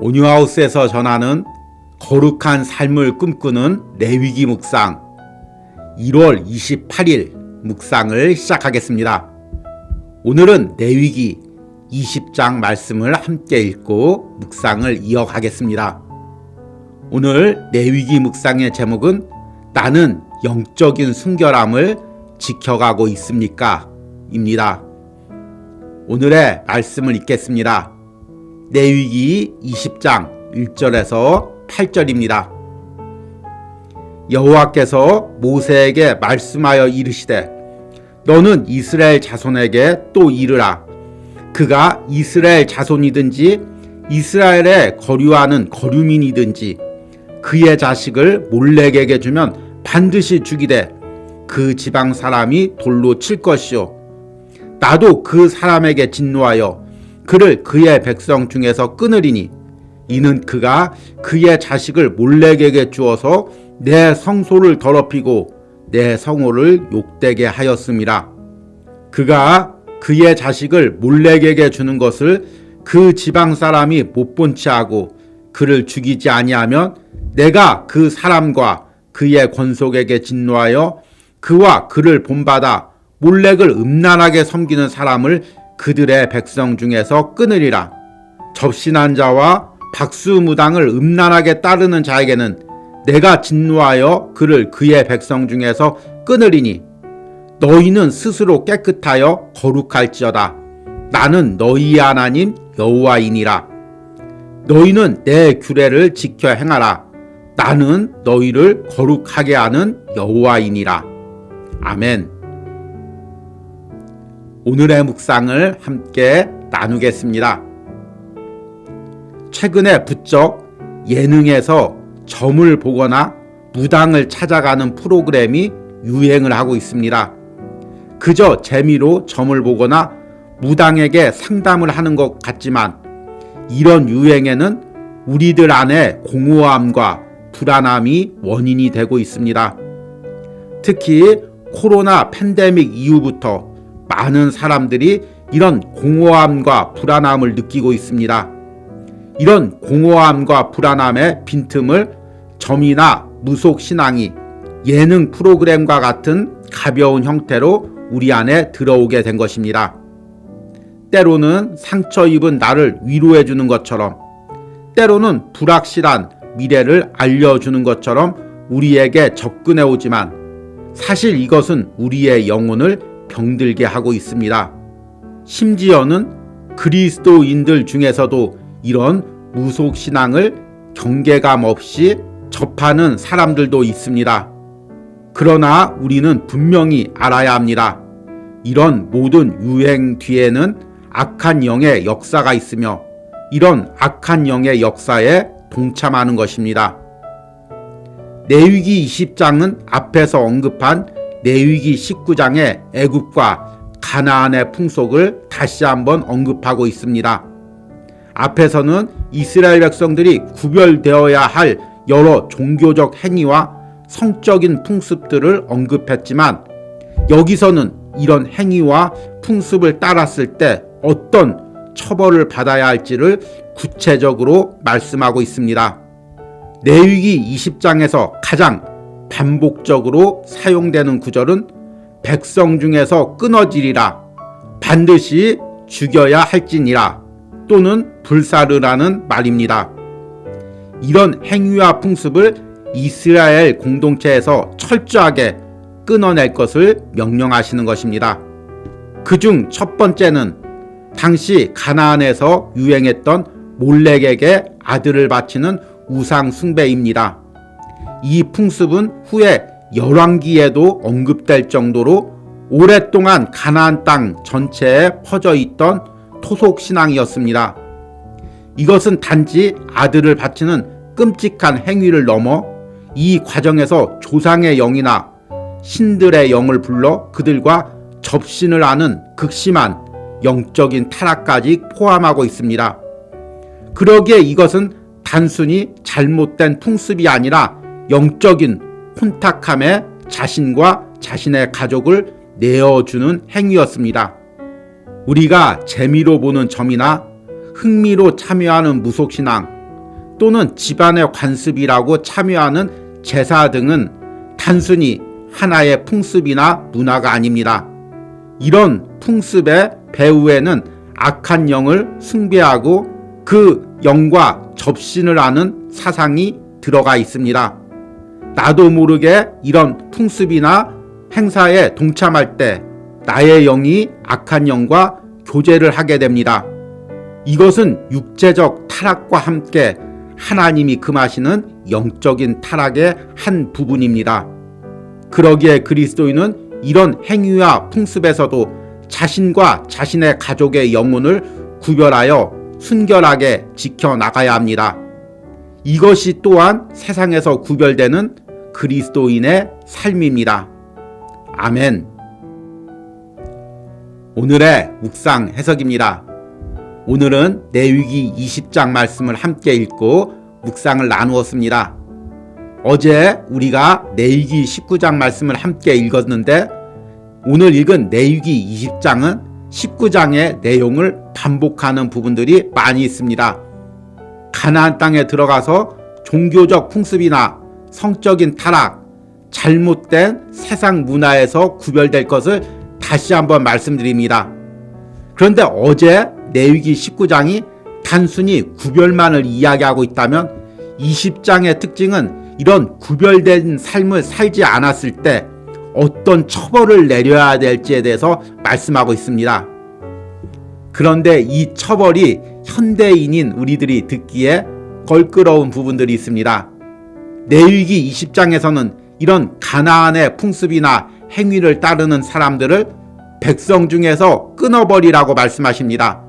온유하우스에서 전하는 거룩한 삶을 꿈꾸는 레위기 묵상 1월 28일 묵상을 시작하겠습니다. 오늘은 레위기 20장 말씀을 함께 읽고 묵상을 이어가겠습니다. 오늘 레위기 묵상의 제목은 나는 영적인 순결함을 지켜가고 있습니까? 입니다. 오늘의 말씀을 읽겠습니다. 레위기 20장 1절에서 8절입니다. 여호와께서 모세에게 말씀하여 이르시되 너는 이스라엘 자손에게 또 이르라 그가 이스라엘 자손이든지 이스라엘에 거류하는 거류민이든지 그의 자식을 몰렉에게 주면 반드시 죽이되 그 지방 사람이 돌로 칠 것이요 나도 그 사람에게 진노하여 그를 그의 백성 중에서 끊으리니 이는 그가 그의 자식을 몰렉에게 주어서 내 성소를 더럽히고 내 성호를 욕되게 하였음이라 그가 그의 자식을 몰렉에게 주는 것을 그 지방 사람이 못 본 채 하고 그를 죽이지 아니하면 내가 그 사람과 그의 권속에게 진노하여 그와 그를 본받아 몰렉을 음란하게 섬기는 사람을 그들의 백성 중에서 끊으리라. 접신한 자와 박수무당을 음란하게 따르는 자에게는 내가 진노하여 그를 그의 백성 중에서 끊으리니 너희는 스스로 깨끗하여 거룩할지어다. 나는 너희의 하나님 여호와이니라. 너희는 내 규례를 지켜 행하라. 나는 너희를 거룩하게 하는 여호와이니라. 아멘. 오늘의 묵상을 함께 나누겠습니다. 최근에 부쩍 예능에서 점을 보거나 무당을 찾아가는 프로그램이 유행을 하고 있습니다. 그저 재미로 점을 보거나 무당에게 상담을 하는 것 같지만 이런 유행에는 우리들 안에 공허함과 불안함이 원인이 되고 있습니다. 특히 코로나 팬데믹 이후부터 많은 사람들이 이런 공허함과 불안함을 느끼고 있습니다. 이런 공허함과 불안함의 빈틈을 점이나 무속 신앙이 예능 프로그램과 같은 가벼운 형태로 우리 안에 들어오게 된 것입니다. 때로는 상처 입은 나를 위로해 주는 것처럼, 때로는 불확실한 미래를 알려주는 것처럼 우리에게 접근해 오지만 사실 이것은 우리의 영혼을 병들게 하고 있습니다. 심지어는 그리스도인들 중에서도 이런 무속 신앙을 경계감 없이 접하는 사람들도 있습니다. 그러나 우리는 분명히 알아야 합니다. 이런 모든 유행 뒤에는 악한 영의 역사가 있으며 이런 악한 영의 역사에 동참하는 것입니다. 내위기 20장은 앞에서 언급한 내위기 19장의 애굽과 가나안의 풍속을 다시 한번 언급하고 있습니다. 앞에서는 이스라엘 백성들이 구별되어야 할 여러 종교적 행위와 성적인 풍습들을 언급했지만 여기서는 이런 행위와 풍습을 따랐을 때 어떤 처벌을 받아야 할지를 구체적으로 말씀하고 있습니다. 내위기 20장에서 가장 반복적으로 사용되는 구절은 백성 중에서 끊어지리라 반드시 죽여야 할지니라 또는 불사르라는 말입니다. 이런 행위와 풍습을 이스라엘 공동체에서 철저하게 끊어낼 것을 명령하시는 것입니다. 그중 첫 번째는 당시 가나안에서 유행했던 몰렉에게 아들을 바치는 우상 숭배입니다. 이 풍습은 후에 열왕기에도 언급될 정도로 오랫동안 가나안 땅 전체에 퍼져 있던 토속 신앙이었습니다. 이것은 단지 아들을 바치는 끔찍한 행위를 넘어 이 과정에서 조상의 영이나 신들의 영을 불러 그들과 접신을 하는 극심한 영적인 타락까지 포함하고 있습니다. 그러기에 이것은 단순히 잘못된 풍습이 아니라 영적인 혼탁함에 자신과 자신의 가족을 내어주는 행위였습니다. 우리가 재미로 보는 점이나 흥미로 참여하는 무속신앙, 또는 집안의 관습이라고 참여하는 제사 등은 단순히 하나의 풍습이나 문화가 아닙니다. 이런 풍습의 배후에는 악한 영을 숭배하고 그 영과 접신을 하는 사상이 들어가 있습니다. 나도 모르게 이런 풍습이나 행사에 동참할 때 나의 영이 악한 영과 교제를 하게 됩니다. 이것은 육체적 타락과 함께 하나님이 금하시는 영적인 타락의 한 부분입니다. 그러기에 그리스도인은 이런 행위와 풍습에서도 자신과 자신의 가족의 영혼을 구별하여 순결하게 지켜나가야 합니다. 이것이 또한 세상에서 구별되는 그리스도인의 삶입니다. 아멘. 오늘의 묵상 해석입니다. 오늘은 내위기 20장 말씀을 함께 읽고 묵상을 나누었습니다. 어제 우리가 내위기 19장 말씀을 함께 읽었는데 오늘 읽은 내위기 20장은 19장의 내용을 반복하는 부분들이 많이 있습니다. 가나안 땅에 들어가서 종교적 풍습이나 성적인 타락, 잘못된 세상 문화에서 구별될 것을 다시 한번 말씀드립니다. 그런데 어제 내위기 19장이 단순히 구별만을 이야기하고 있다면 20장의 특징은 이런 구별된 삶을 살지 않았을 때 어떤 처벌을 내려야 될지에 대해서 말씀하고 있습니다. 그런데 이 처벌이 현대인인 우리들이 듣기에 걸끄러운 부분들이 있습니다. 내위기 20장에서는 이런 가나안의 풍습이나 행위를 따르는 사람들을 백성 중에서 끊어버리라고 말씀하십니다.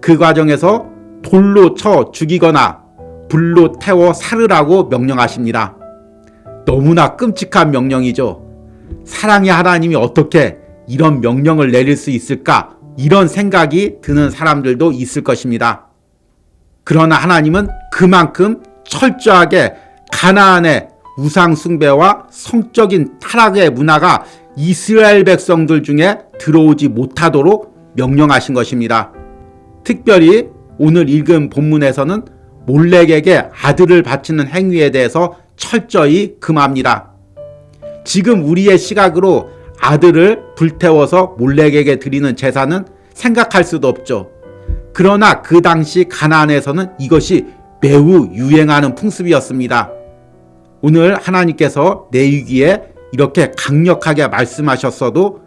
그 과정에서 돌로 쳐 죽이거나 불로 태워 살으라고 명령하십니다. 너무나 끔찍한 명령이죠. 사랑의 하나님이 어떻게 이런 명령을 내릴 수 있을까? 이런 생각이 드는 사람들도 있을 것입니다. 그러나 하나님은 그만큼 철저하게 가나안의 우상 숭배와 성적인 타락의 문화가 이스라엘 백성들 중에 들어오지 못하도록 명령하신 것입니다. 특별히 오늘 읽은 본문에서는 몰렉에게 아들을 바치는 행위에 대해서 철저히 금합니다. 지금 우리의 시각으로 아들을 불태워서 몰렉에게 드리는 제사는 생각할 수도 없죠. 그러나 그 당시 가나안에서는 이것이 매우 유행하는 풍습이었습니다. 오늘 하나님께서 내위기에 이렇게 강력하게 말씀하셨어도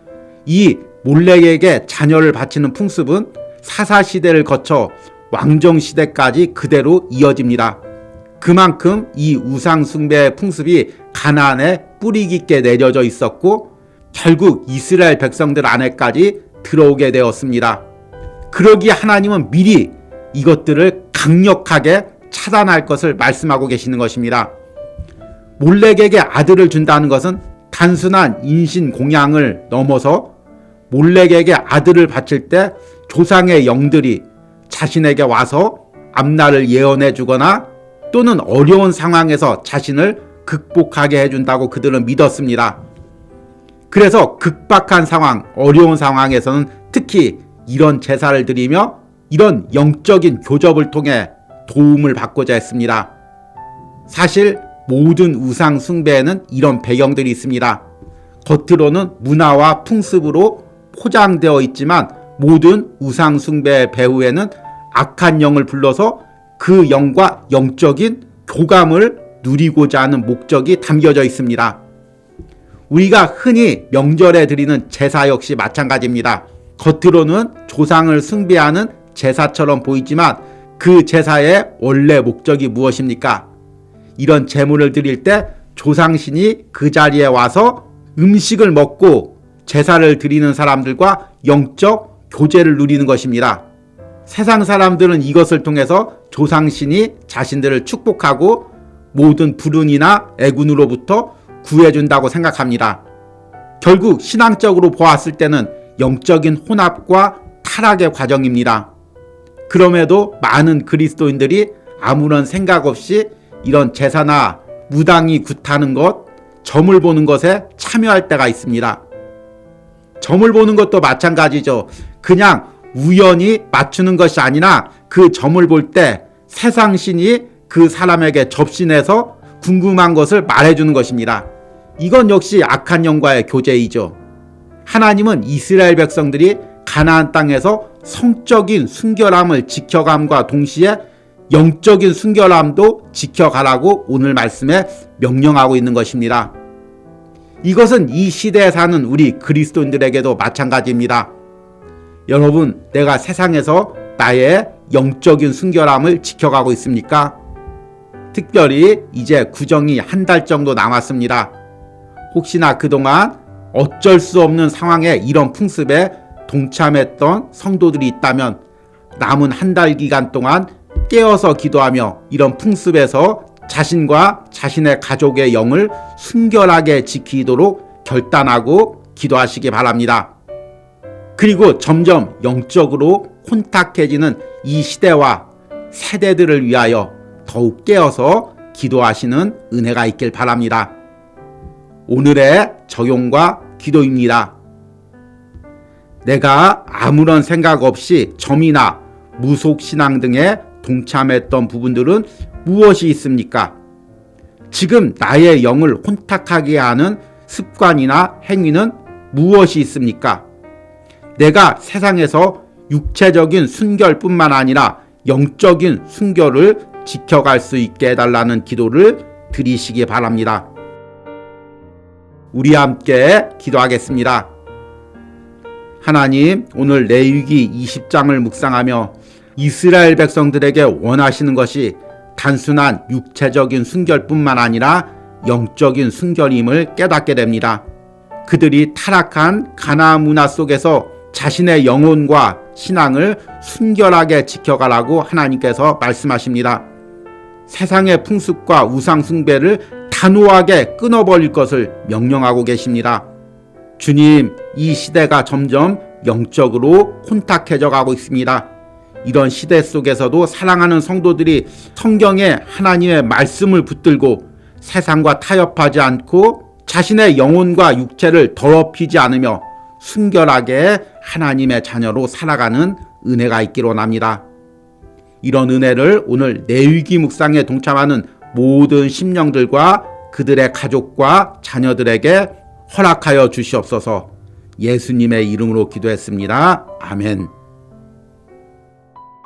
이 몰렉에게 자녀를 바치는 풍습은 사사 시대를 거쳐 왕정 시대까지 그대로 이어집니다. 그만큼 이 우상 숭배 풍습이 가나안에 뿌리 깊게 내려져 있었고 결국 이스라엘 백성들 안에까지 들어오게 되었습니다. 그러기에 하나님은 미리 이것들을 강력하게 차단할 것을 말씀하고 계시는 것입니다. 몰렉에게 아들을 준다는 것은 단순한 인신 공양을 넘어서 몰렉에게 아들을 바칠 때 조상의 영들이 자신에게 와서 앞날을 예언해 주거나 또는 어려운 상황에서 자신을 극복하게 해준다고 그들은 믿었습니다. 그래서 극박한 상황, 어려운 상황에서는 특히 이런 제사를 드리며 이런 영적인 교접을 통해 도움을 받고자 했습니다. 사실 모든 우상 숭배에는 이런 배경들이 있습니다. 겉으로는 문화와 풍습으로 포장되어 있지만 모든 우상 숭배의 배후에는 악한 영을 불러서 그 영과 영적인 교감을 누리고자 하는 목적이 담겨져 있습니다. 우리가 흔히 명절에 드리는 제사 역시 마찬가지입니다. 겉으로는 조상을 숭배하는 제사처럼 보이지만 그 제사의 원래 목적이 무엇입니까? 이런 제물을 드릴 때 조상신이 그 자리에 와서 음식을 먹고 제사를 드리는 사람들과 영적 교제를 누리는 것입니다. 세상 사람들은 이것을 통해서 조상신이 자신들을 축복하고 모든 불운이나 애군으로부터 구해준다고 생각합니다. 결국 신앙적으로 보았을 때는 영적인 혼합과 타락의 과정입니다. 그럼에도 많은 그리스도인들이 아무런 생각 없이 이런 제사나 무당이 굿하는 것, 점을 보는 것에 참여할 때가 있습니다. 점을 보는 것도 마찬가지죠. 그냥 우연히 맞추는 것이 아니라 그 점을 볼 때 세상 신이 그 사람에게 접신해서 궁금한 것을 말해주는 것입니다. 이건 역시 악한 영과의 교제이죠. 하나님은 이스라엘 백성들이 가나안 땅에서 성적인 순결함을 지켜감과 동시에 영적인 순결함도 지켜가라고 오늘 말씀에 명령하고 있는 것입니다. 이것은 이 시대에 사는 우리 그리스도인들에게도 마찬가지입니다. 여러분, 내가 세상에서 나의 영적인 순결함을 지켜가고 있습니까? 특별히 이제 구정이 한 달 정도 남았습니다. 혹시나 그동안 어쩔 수 없는 상황에 이런 풍습에 동참했던 성도들이 있다면 남은 한 달 기간 동안 깨어서 기도하며 이런 풍습에서 자신과 자신의 가족의 영을 순결하게 지키도록 결단하고 기도하시기 바랍니다. 그리고 점점 영적으로 혼탁해지는 이 시대와 세대들을 위하여 더욱 깨어서 기도하시는 은혜가 있길 바랍니다. 오늘의 적용과 기도입니다. 내가 아무런 생각 없이 점이나 무속신앙 등에 동참했던 부분들은 무엇이 있습니까? 지금 나의 영을 혼탁하게 하는 습관이나 행위는 무엇이 있습니까? 내가 세상에서 육체적인 순결뿐만 아니라 영적인 순결을 지켜갈 수 있게 해달라는 기도를 드리시기 바랍니다. 우리 함께 기도하겠습니다. 하나님, 오늘 레위기 20장을 묵상하며 이스라엘 백성들에게 원하시는 것이 단순한 육체적인 순결뿐만 아니라 영적인 순결임을 깨닫게 됩니다. 그들이 타락한 가나안 문화 속에서 자신의 영혼과 신앙을 순결하게 지켜가라고 하나님께서 말씀하십니다. 세상의 풍습과 우상 숭배를 단호하게 끊어버릴 것을 명령하고 계십니다. 주님, 이 시대가 점점 영적으로 혼탁해져 가고 있습니다. 이런 시대 속에서도 사랑하는 성도들이 성경에 하나님의 말씀을 붙들고 세상과 타협하지 않고 자신의 영혼과 육체를 더럽히지 않으며 순결하게 하나님의 자녀로 살아가는 은혜가 있기로 합니다. 이런 은혜를 오늘 내위기 묵상에 동참하는 모든 심령들과 그들의 가족과 자녀들에게 허락하여 주시옵소서 예수님의 이름으로 기도했습니다. 아멘.